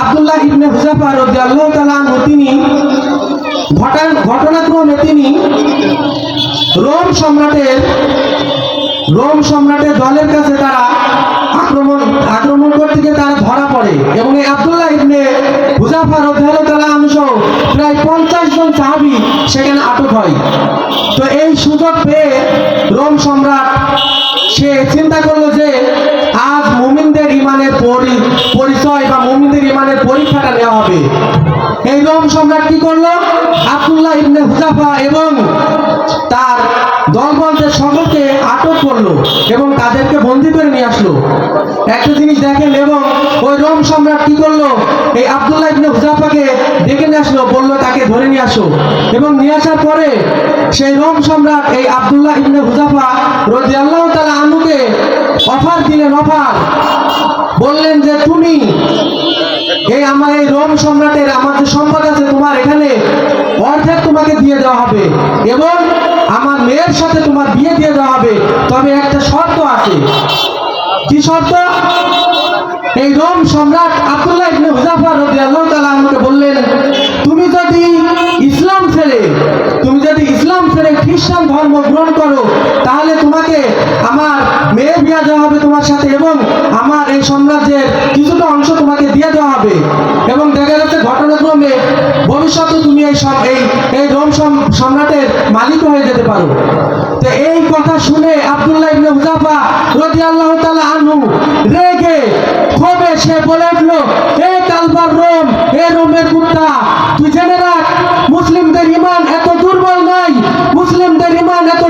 আব্দুল্লাহ ইবনে Huzafa রাদিয়াল্লাহু তাআলা তিনি ঘটনা, ঘটনাক্রমে তিনি রোম সম্রাটের রোম সম্রাটের দলের কাছে তারা আক্রমণ আক্রমণ করতে গিয়ে তারা ধরা পড়ে। এবং এই আব্দুল্লাহ ইবনে হুজাফা রাদিয়াল্লাহু তাআলা সহ প্রায় পঞ্চাশ জন সাহাবী সেখানে আটক হয়। তো এই সুযোগ পেয়ে রোম সম্রাট সে চিন্তা করল যে হুজাফা এবং তার দলবলদের সকলকে আটক করল এবং তাদেরকে বন্দি করে নিয়ে আসলো। একটা জিনিস দেখেন এবং ওই রোম সম্রাট কি করল? এই আব্দুল্লাহ ইবনে হুজাফাকে ডেকে নিয়ে আসলো, বলল, তাকে ধরে নিয়ে আসো। এবং নিয়ে আসার পরে সেই রোম সম্রাট এই আব্দুল্লাহ ইবনে হুজাফা রাদিয়াল্লাহু তাআলা আনুকে অফার দিলেন, অফার। বললেন যে, তুমি এই আমার এই রোম সম্রাটের আমার যে সম্পদ আছে তোমার এখানে অর্ধেক তোমাকে দিয়ে দেওয়া হবে। এবং আমার মেয়ের সাথে তোমার বিয়ে দিয়ে দেওয়া হবে। তবে একটা শর্ত আছে। কি শর্ত? এই রোম সম্রাট আব্দুল্লাহ ইবনে হুজাফা রাদিয়াল্লাহু তাআলা আনহুকে বললেন, তুমি যদি ইসলাম ছেড়ে তুমি যদি ইসলাম ছেড়ে খ্রিস্টান ধর্ম গ্রহণ করো, তাহলে তোমাকে আমার মেয়ে বিয়ে দেওয়া হবে তোমার সাথে এবং আমার এই সাম্রাজ্যের কিছুটা অংশ তোমাকে দিয়ে দেওয়া হবে। এবং দেখা যাচ্ছে ঘটনাক্রমে ভবিষ্যতে তুমি এই সব এই সম্রাটের হয়ে যেতে পারো। তো এই কথা শুনে আব্দুল্লাহ ইবনে তাআলা আনহু রেগে ক্ষোভে সে বলে উঠল কালবার রোম রোমের কুত্তা, তুই জেনে রাখ, মুসলিমদের ইমান এত দুর্বল নাই, মুসলিমদের ইমান এত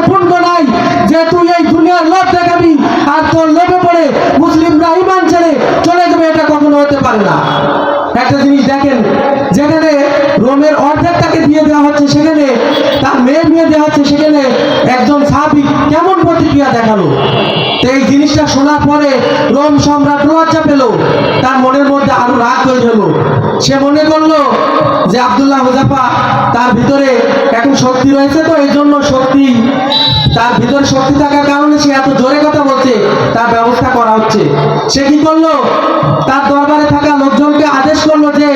নাই যে তুই এই দুনিয়ার লোভ দেখাবি আর তোর লোভে পড়ে মুসলিমরা ইমান ছেড়ে চলে যাবে, এটা কখনো হতে পারে না। একটা জিনিস দেখেন, যেখানে রোমের অর্ধেক তাকে দিয়ে দেওয়া সেখানে তার দেওয়া হচ্ছে সেখানে একজন সাহাবি কেমন প্রতিক্রিয়া দেখাল? তো এই জিনিসটা শোনার পরে রোম সম্রাট লজ্জা পেল। তার মনের মধ্যে আরও রাগ হয়ে গেল সে মনে করল যে আব্দুল্লাহ হুজাফা তার ভিতরে এখন শক্তি রয়েছে তো, এই জন্য শক্তি, তার ভিতরে শক্তি থাকার কারণে সে এত জোরে কথা বলছে, তার ব্যবস্থা করা হচ্ছে। সে কি করল? তার দরবারে থাকা লোকজনকে আদেশ করল যে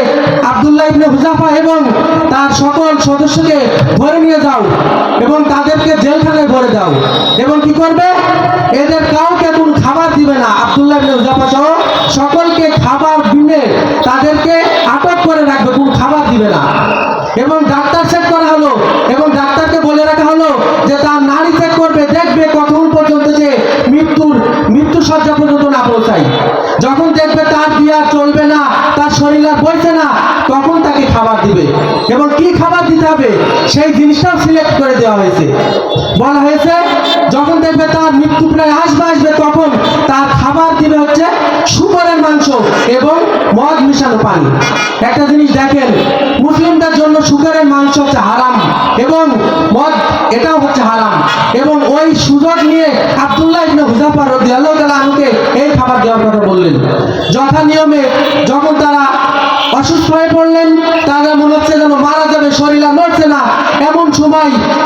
আব্দুল্লাহ ইবনে হুজাফা এবং সকল সদস্যকে ধরে নিয়ে যাও এবং তাদেরকে জেলখানায় ভরে দাও। এবং কি করবে? এদের কাউকে কোন খাবার দিবে না। আবদুল্লাহ ইবনে সহ সকলকে খাবার দিনে তাদেরকে আটক করে রাখবে, কোন খাবার দিবে না। দিবে এবং কি খাবার দিতে হবে সেই জিনিসটাও সিলেক্ট করে দেওয়া হয়েছে। বলা হয়েছে, যখন দেখবে তার মৃত্যু প্রায় আসবে আসবে তখন তার খাবার দিবে হচ্ছে শুকরের মাংস এবং মদ মিশানো পানি। একটা জিনিস দেখেন, মুসলিমদের জন্য শুকরের মাংস হচ্ছে হারাম এবং মদ এটাও হচ্ছে হারাম এবং ওই সুযোগ নিয়ে আব্দুল্লাহ ইবনে হুজাফা রাদিয়াল্লাহু তাআলা আনহুকে এই খাবার দেওয়ার কথা বললেন। যথা নিয়মে যখন তারা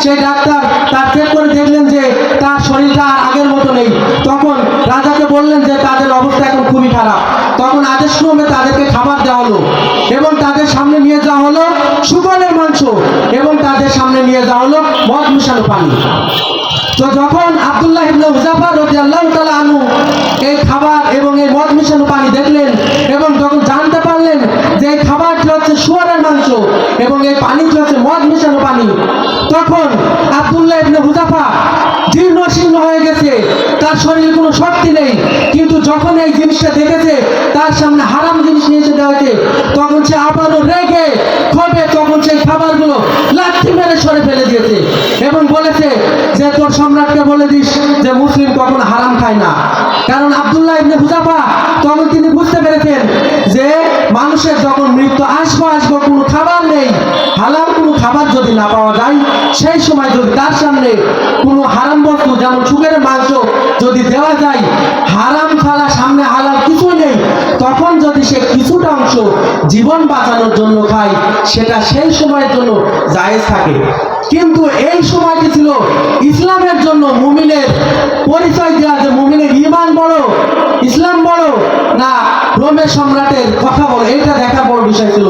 সেই ডাক্তার তার চেক করে দেখলেন যে তার শরীরটা আর আগের মতো নেই। তখন রাজাকে বললেন যে তাদের অবস্থা এখন খুবই খারাপ। তখন আদেশ ক্রমে তাদেরকে খাবার দেওয়া হলো এবং তাদের সামনে নিয়ে যাওয়া হলো সুগরের মাংস এবং তাদের সামনে নিয়ে যাওয়া হলো মদ মিশানো পানি। তো যখন আব্দুল্লাহ ইবনে হুজাফা রাদিয়াল্লাহু তাআলা আনহু এই খাবার এবং এই মদ মিশানো পানি দেখলেন এবং যখন জানতে পারলেন যে এই খাবারটি হচ্ছে শুয়ারের মাংস এবং এই পানিটি হচ্ছে মদ তখন আব্দুল্লাহ ইবনে হুজাফা জীর্ণ শীর্ণ হয়ে গেছে, তার শরীরে কোনো শক্তি নেই, কিন্তু যখন এই জিনিসটা দেখেছে, তার সামনে হারাম জিনিস নিয়ে এসে দেওয়া তখন সে আবারও রেগে ক্ষোভে, তখন সেই খাবারগুলো লাঠি মেরে সরে ফেলে দিয়েছে এবং বলেছে যে, তোর সম্রাটকে বলে দিস যে, মুসলিম কখনো হারাম খায় না। কারণ আব্দুল্লাহ ইবনে হুজাফা তখন তিনি বুঝতে পেরেছেন যে, মানুষের যখন মৃত্যু আসব আসব, কোনো খাবার নেই, হালাল কোনো খাবার সময় যদি তার সামনে কোনো হারাম বস্তু, যেমন সুগের মাংস, যদি দেওয়া যায়, হারাম ছাড়া সামনে হালাল কিছু নেই, তখন যদি সে কিছুটা অংশ জীবন বাঁচানোর জন্য খায়, সেটা সেই সময়ের জন্য জায়েজ থাকে। কিন্তু এই সময়টি ছিল ইসলামের জন্য মুমিনের পরিচয় দেওয়া যে মুমিনের ইমান বড়, ইসলাম বড় রোমের সম্রাটের কথা বড় এটা দেখার বিষয় ছিল।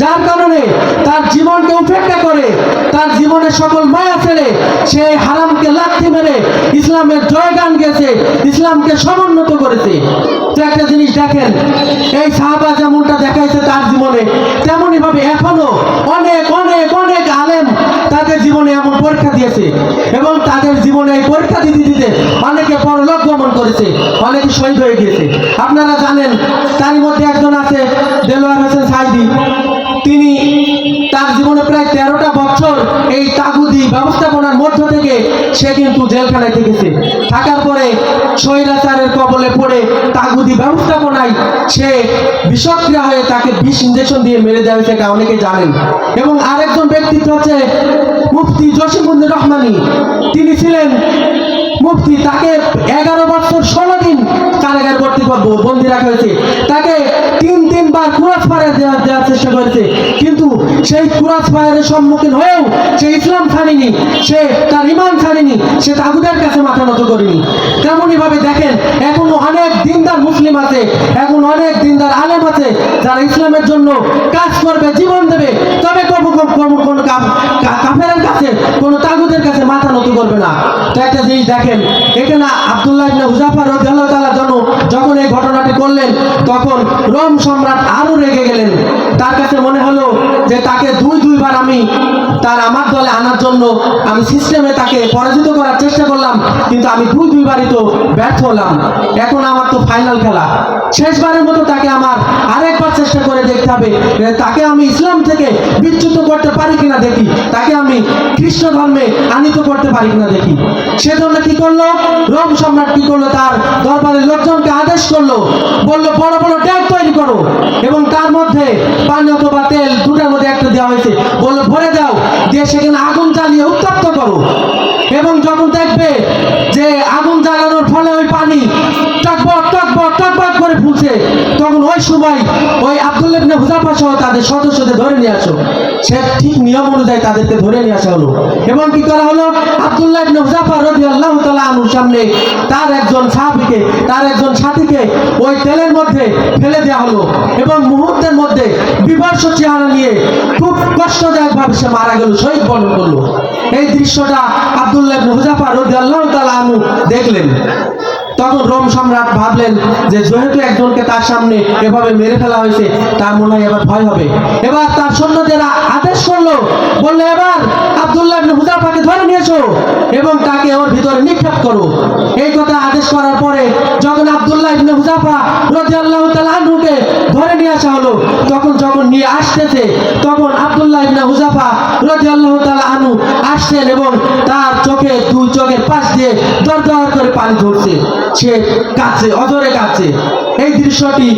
যার কারণে তার জীবনকে উপেক্ষা করে, তার জীবনের সকল মায়া ছেড়ে সে হারামকে লাথি মেরে ইসলামের জয়গান গেছে, ইসলামকে সমুন্নত করেছে। তো একটা জিনিস দেখেন, এই সাহাবা যেমনটা দেখাইছে তার জীবনে তেমনই ভাবে এখনও অনেক অনেক অনেক আলেম তাদের জীবনে পরীক্ষা দিয়েছে এবং তাদের জীবনে এই পরীক্ষা দিতে দিতে অনেকে পরলোক গমন করেছে, অনেকে শহীদ হয়ে গিয়েছে। আপনারা জানেন তার মধ্যে একজন আছে, দেলোয়ার হোসেন সাইদি। তিনি তার জীবনে প্রায় তেরোটা বছর এই ব্যবস্থাপনার মধ্য থেকে সে কিন্তু জেলখানায় থেকেছে। থাকার পরে স্বৈরাচারের কবলে পড়ে তাগুদি ব্যবস্থাপনায় সে বিষক্রিয়া হয়ে তাকে বিষ ইঞ্জেকশন দিয়ে মেরে দেওয়া হয়েছে অনেকে জানেন। এবং আরেকজন ব্যক্তিত্ব হচ্ছে মুফতি জসিমুদ্দিন রহমানি। তিনি ছিলেন মুফতি, তাকে এগারো বছর ষোলো দিন কারাগার কর্তৃপক্ষ বন্দি রাখা হয়েছে। তাকে তিন তিনবার কুরাস ফায়ার দেওয়ার দেওয়ার চেষ্টা করেছে কিন্তু সেই কুরাস ফায়ারের সম্মুখীন হয়েও সে ইসলাম ছাড়েনি, সে তার ইমান ছাড়েনি, সে তাগুদের কাছে মাথা নত করেনি। তেমনই ভাবে দেখেন, এখনও অনেক দিনদার মুসলিম আছে, এখন অনেক দিনদার আলেম আছে, যারা ইসলামের জন্য কাজ করবে, জীবন দেবে। তবে কবু কবু কোন কাফেরের কাছে, কোনো তাগুদের কাছে মাথা নত করবে না। তো একটা জিনিস দেখেন এখানে আব্দুল্লাহ ইবনে হুজাফা রাদিয়াল্লাহু তাআলা জন্য যখন এই ঘটনাটি করলেন, তখন রোম সম্রাট আরও রেগে গেলেন। তার কাছে মনে হলো যে তাকে দুই দুইবার আমি তার আমার দলে আনার জন্য আমি সিস্টেমে তাকে পরাজিত করার চেষ্টা করলাম, কিন্তু আমি দুই দুইবারই তো ব্যর্থ হলাম। এখন আমার তো ফাইনাল খেলা। শেষবারের মতো তাকে আমার আরেকবার চেষ্টা করে দেখতে হবে তাকে আমি ইসলাম থেকে বিচ্যুত করতে পারি কিনা দেখি, তাকে আমি কৃষ্ণ ধর্মে আনিত করতে পারি কিনা দেখি। সেজন্য কি করল? রোম সম্রাট কি করল? তার দরবারের লোকজনকে আদেশ করল। বলল, বড় বড় ট্যাগ করো। এবং তার মধ্যে পানি অথবা তেল দুটার মধ্যে একটা দেওয়া হয়েছে। বলল, ভরে দাও। দিয়ে সেখানে আগুন চালিয়ে উত্তপ্ত করো। এবং তখন ওই সময় ওই আব্দুল্লাহ হুজাফা সহ তাদের সদস্যদের ধরে নিয়ে আসো। সে ঠিক নিয়ম অনুযায়ী তাদেরকে ধরে নিয়ে আসা হলো। এবং কি করা হলো? আব্দুল্লাহ ইবনে হুজাফা রাদিয়াল্লাহু তাআলা আনহুর সামনে তার একজন সাহাবীকে, তার একজন সাথীকে ওই তেলের মধ্যে ফেলে দেওয়া হলো এবং মুহূর্তের মধ্যে বিভর্ষ চেহারা নিয়ে খুব কষ্টদায়কভাবে সে মারা গেল, শহীদ বরণ করল। এই দৃশ্যটা আব্দুল্লাহ ইবনে হুজাফা রাদিয়াল্লাহু তাআলা আনহু দেখলেন। তখন রোম সম্রাট ভাবলেন যে যেহেতু একজনকে তার সামনে এভাবে মেরে ফেলা হয়েছে, তার মনে হয় এবার ভয় হবে। এবার তার সৈন্যদের আদেশ করল, বলল, এবার আব্দুল্লাহ হুজাফাকে ধরে নিয়েছো এবং তাকে ওর ভিতরে নিক্ষেপ করো। এই কথা আদেশ করার পরে যখন আব্দুল্লাহ ইবনে হুজাফা রাদিয়াল্লাহু তাআলা আনহুকে ধরে নিয়ে আসা হলো, তখন যখন নিয়ে আসতেছে, তখন আব্দুল্লাহ ইবনে হুজাফা রাদিয়াল্লাহু তাআলা আনহু আসছেন এবং তার চোখে দুই চোখের পাশ দিয়ে দর দর করে পানি ঝরছে। সে কাছে অজরে কাছে এই দৃশ্যটি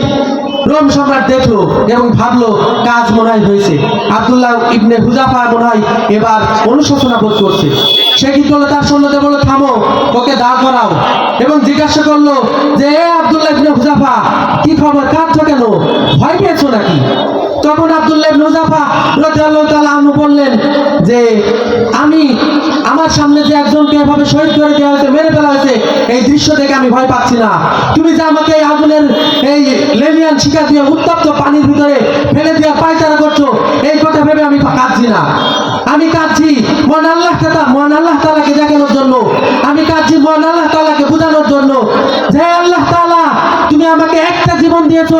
রোম সম্রাট দেখল এবং ভাবলো, কাজ মনে হয় হয়েছে। আব্দুল্লাহ ইবনে হুজাফা মনে হয় এবার অনুশোচনা বোধ করছে। সে কি করল তার সৈন্যদের বলল, থামো, ওকে দাঁড় করাও। এবং জিজ্ঞাসা করল যে, এ আব্দুল্লাহ হুজাফা কি খবর? কাঁদছো কেন? ভয় পেয়েছ নাকি? তখন আব্দুল্লাহ ইবনে হুজাফা তাআলা আনহু বললেন যে, আমি, আমার সামনে যে একজনকে এভাবে শহীদ করে দেওয়া হয়েছে, মেরে ফেলা হয়েছে, এই দৃশ্য দেখে আমি ভয় পাচ্ছি না। তুমি যে আমাকে এই আগুনের, এই লেলিয়ান শিকা দিয়ে উত্তপ্ত পানির ভিতরে ফেলে দেওয়ার পায়চারা করছ, এই কথা ভেবে আমি কাঁদছি না। আমি কাঁদছি। মন আল্লাহ মন আল্লাহ তালাকে জন্য আমি কাঁদছি মন আল্লাহ তালাকে বোঝানোর জন্য যে আল্লাহ তালা তুমি আমাকে একটা জীবন দিয়েছ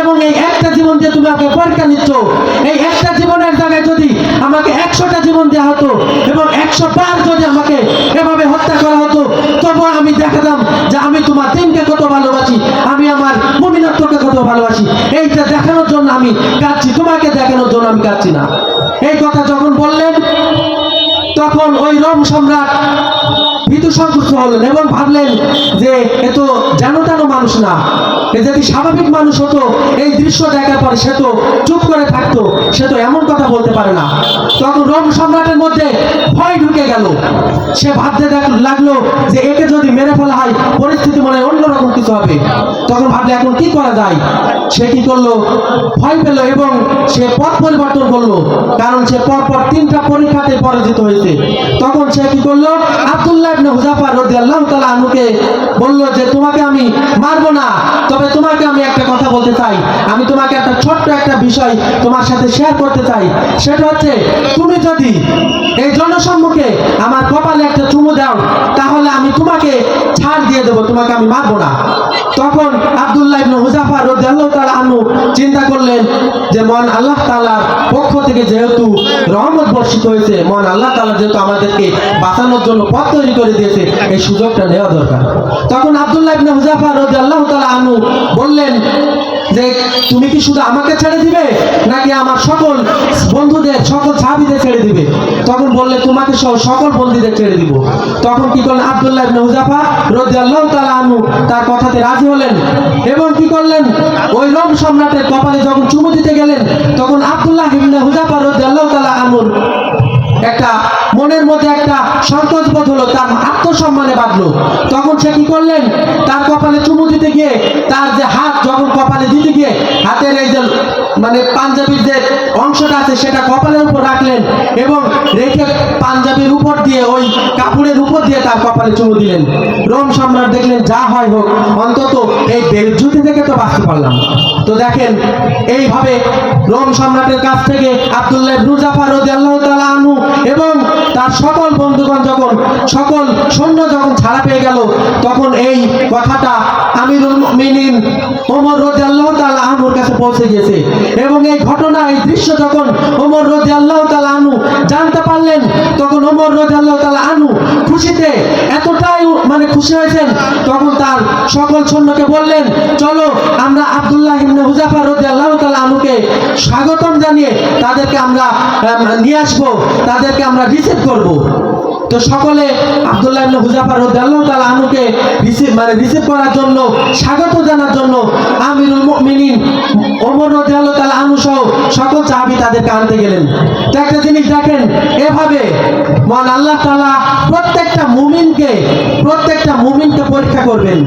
এবং এই একটা জীবন দিয়ে তুমি আমাকে পরীক্ষা নিচ্ছ। এই একটা জীবনের জায়গায় যদি আমাকে একশোটা জীবন দেওয়া হতো এবং একশো বার যদি আমাকে এভাবে হত্যা করা হতো এবং ভাবলেন যে এত জানো তেনো মানুষ না। যদি স্বাভাবিক মানুষ হতো, এই দৃশ্য দেখার পরে সে তো চুপ করে থাকতো, সে তো এমন কথা বলতে পারে না। তখন রোম সম্রাটের মধ্যে ভয় ঢুকে গেল। সে ভাবতে লাগল যে একে যদি মেরে ফেলা হয়, পরিস্থিতি মনে হয় অন্যরকম কিছু হবে। তখন ভাবলে, এখন কি করা যায়? সে কি করল? ভয় পেল এবং সে পথ পরিবর্তন করল, কারণ সে পরপর তিনটা পরীক্ষাতে পরাজিত হয়েছে। তখন সে কি করল? আব্দুল্লাহ ইবনে হুজাফা রাদিয়াল্লাহু আনহুকে বলল যে, তোমাকে আমি মারবো না। তবে তোমাকে আমি একটা বলতে চাই। আমি তোমাকে একটা ছোট্ট একটা বিষয় তোমার সাথে শেয়ার করতে চাই। সেটা হচ্ছে, তুমি যদি এই জনসম্মুখে আমার কপালে একটা চুমু দাও, তাহলে আমি তোমাকে ছাড় দিয়ে দেবো, তোমাকে আমি মারবো না। তখন আব্দুল্লাহ ইবনে হুজাফা রাদিয়াল্লাহু তাআলা আনহু চিন্তা করলেন যে, মন আল্লাহ তাআলার পক্ষ থেকে যেহেতু রহমত বর্ষিত হয়েছে, মন আল্লাহ তাআলা যেহেতু আমাদেরকে বাঁচানোর জন্য পথ তৈরি করে দিয়েছে, এই সুযোগটা নেওয়া দরকার। তখন আব্দুল্লাহ ইবনে হুজাফা রাদিয়াল্লাহু তাআলা আনহু বললেন যে তুমি কি শুধু আমাকে ছেড়ে দিবে? নাকি আমার সকল বন্ধুদের, সকল সাহাবীদের ছেড়ে দিবে? তখন বললে, তোমাকে সহ সকল বন্ধুদের ছেড়ে দিব। তখন কি করলেন? আব্দুল্লাহ ইবনে হুজাফা রাদিয়াল্লাহু তাআলা আনহু তার কথাতে রাজি হলেন এবং কি করলেন? ওই রোম সম্রাটের কপালে যখন চুমু দিতে গেলেন, তখন আব্দুল্লাহ ইবনে হুজাফা রাদিয়াল্লাহু তাআলা আনহুর একটা মনের মধ্যে একটা সংকোচ বোধ হলো, তার আত্মসম্মানে বাঁধলো। তখন সে কি করলেন? তার কপালে চুমু দিতে গিয়ে, তার যে হাত যখন কপালে দিতে গিয়ে, হাতের এই যে মানে পাঞ্জাবির যে অংশটা আছে, সেটা কপালের উপর রাখলেন এবং রেখে পাঞ্জাবির উপর দিয়ে, ওই কাপড়ের উপর দিয়ে তার কপালে চুমু দিলেন। রোম সম্রাট দেখলেন, যা হয় হোক, অন্তত এই বেলজুতি থেকে তো বাঁচতে পারলাম। তো দেখেন, এইভাবে রোম সম্রাটের কাছ থেকে আব্দুল্লাহ ইবনে জাফর রাদিয়াল্লাহু তাআলা আনহু এবং তার সকল বন্ধুগণ যখন সকল সৈন্য যখন ছাড়া পেয়ে গেল তখন এই কথাটা আমিরুল মুমিনিন ওমর রাদিয়াল্লাহু তাআলা আনহুর কাছে পৌঁছে গেছে। এবং এই ঘটনা, এই দৃশ্য যখন ওমর রাদিয়াল্লাহু তাআলা আনহু জানতে পারলেন, তখন ওমর রাদিয়াল্লাহু তাআলা আনহু খুশিতে এতটাই মানে খুশি হয়েছেন, তখন তার সকল সৈন্যকে বললেন, চলো, আমরা আব্দুল্লাহ ইবনে হুজাফা রাদিয়াল্লাহু তাআলা আনহুকে স্বাগতম জানিয়ে তাদেরকে আমরা নিয়ে আসব, তাদেরকে আমরা রিসিভ করব। তো সকলে আবদুল্লাহ ইবনে হুজাফা রাদিয়াল্লাহু তাআলা আনুকে রিসিভ মানে রিসিভ করার জন্য, স্বাগত জানার জন্য আমিরুল মুমিনিন ওমর রাদিয়াল্লাহু তাআলা আনু সহ সকল সাহাবী তাদেরকে আনতে গেলেন। তো একটা জিনিস দেখেন, এভাবে মহান আল্লাহ তাআলা প্রত্যেকটা মুমিনকে প্রত্যেকটা মুমিনকে পরীক্ষা করবেন।